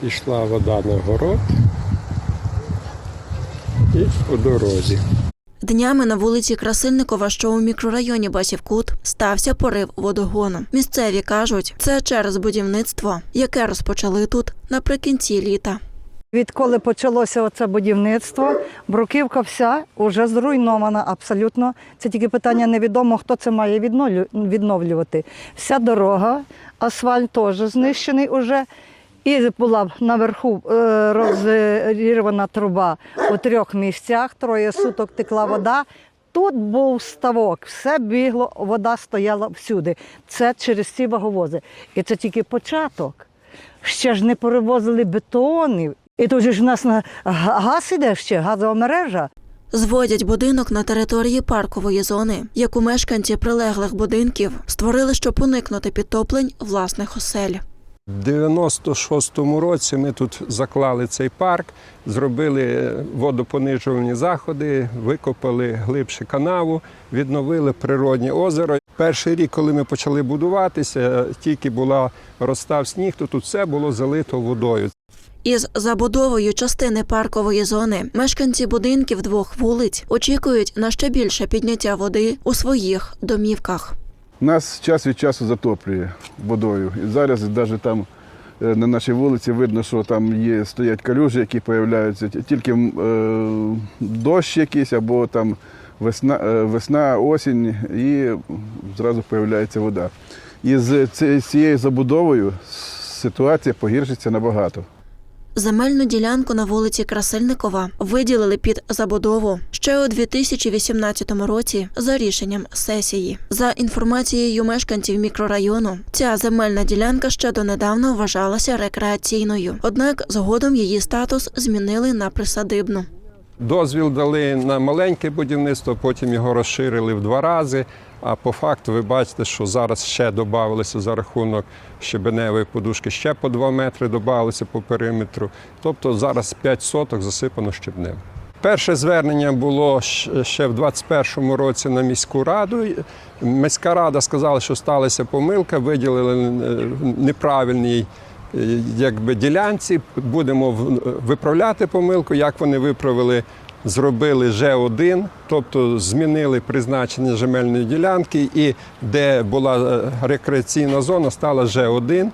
Пішла вода на город і по дорозі. Днями на вулиці Красильникова, що у мікрорайоні Басівкут, стався порив водогону. Місцеві кажуть, це через будівництво, яке розпочали тут наприкінці літа. Відколи почалося оце будівництво, бруківка вся вже зруйнована абсолютно. Це тільки питання невідомо, хто це має відновлю- відновлювати. Вся дорога, асфальт теж знищений уже. І була наверху е, розірвана труба у трьох місцях, троє суток текла вода. Тут був ставок, все бігло, вода стояла всюди. Це через ці ваговози. І це тільки початок. Ще ж не перевозили бетонів. І тут ж у нас на газ іде ще, газова мережа. Зводять будинок на території паркової зони, яку мешканці прилеглих будинків створили, щоб уникнути підтоплень власних осель. В 96-му році ми тут заклали цей парк, зробили водопонижувальні заходи, викопали глибше канаву, відновили природнє озеро. Перший рік, коли ми почали будуватися, тільки була розстав сніг, то тут все було залито водою. Із забудовою частини паркової зони мешканці будинків двох вулиць очікують на ще більше підняття води у своїх домівках. Нас час від часу затоплює водою. І зараз навіть там е, на нашій вулиці видно, що там є, стоять калюжі, які з'являються тільки е, дощ якийсь або там весна, е, весна, осінь і зразу з'являється вода. І з цією забудовою ситуація погіршиться набагато. Земельну ділянку на вулиці Красильникова виділили під забудову ще у 2018 році за рішенням сесії. За інформацією мешканців мікрорайону, ця земельна ділянка ще донедавна вважалася рекреаційною. Однак згодом її статус змінили на присадибну. Дозвіл дали на маленьке будівництво, потім його розширили в два рази. А по факту ви бачите, що зараз ще додавалося за рахунок щебеневої подушки, ще по 2 метри додалося по периметру. Тобто зараз 5 соток засипано щебнем. Перше звернення було ще в 2021 році на міську раду. Міська рада сказала, що сталася помилка, виділили е, неправильний якби ділянці. Будемо виправляти помилку. Як вони виправили, зробили Ж1, тобто змінили призначення земельної ділянки, і де була е, рекреаційна зона, стала Ж1.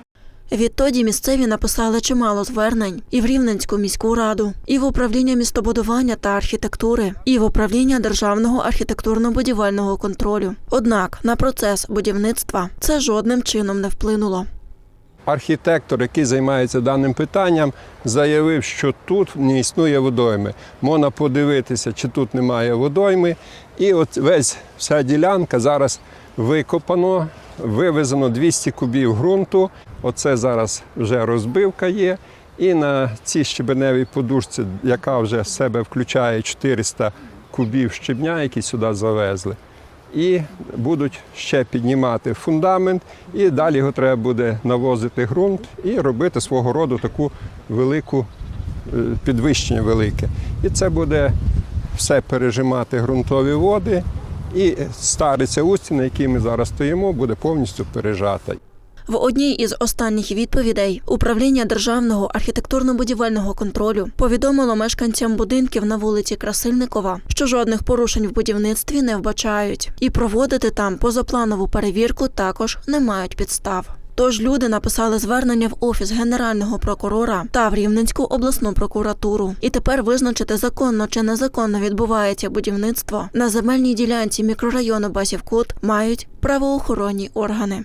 Відтоді місцеві написали чимало звернень і в Рівненську міську раду, і в управління містобудування та архітектури, і в управління державного архітектурно-будівельного контролю. Однак на процес будівництва це жодним чином не вплинуло. Архітектор, який займається даним питанням, заявив, що тут не існує водойми. Можна подивитися, чи тут немає водойми. І от весь вся ділянка зараз викопано, вивезено 200 кубів ґрунту. Оце зараз вже розбивка є. І на цій щебеневій подушці, яка вже в себе включає 400 кубів щебня, які сюди завезли і будуть ще піднімати фундамент, і далі його треба буде навозити ґрунт і робити свого роду таку велику е, підвищення велике. І це буде все пережимати ґрунтові води, і стариця устіна, на якій ми зараз стоїмо, буде повністю пережата. В одній із останніх відповідей управління державного архітектурно-будівельного контролю повідомило мешканцям будинків на вулиці Красильникова, що жодних порушень в будівництві не вбачають, і проводити там позапланову перевірку також не мають підстав. Тож люди написали звернення в офіс генерального прокурора та в Рівненську обласну прокуратуру. І тепер визначити законно чи незаконно відбувається будівництво на земельній ділянці мікрорайону Басівкут мають правоохоронні органи.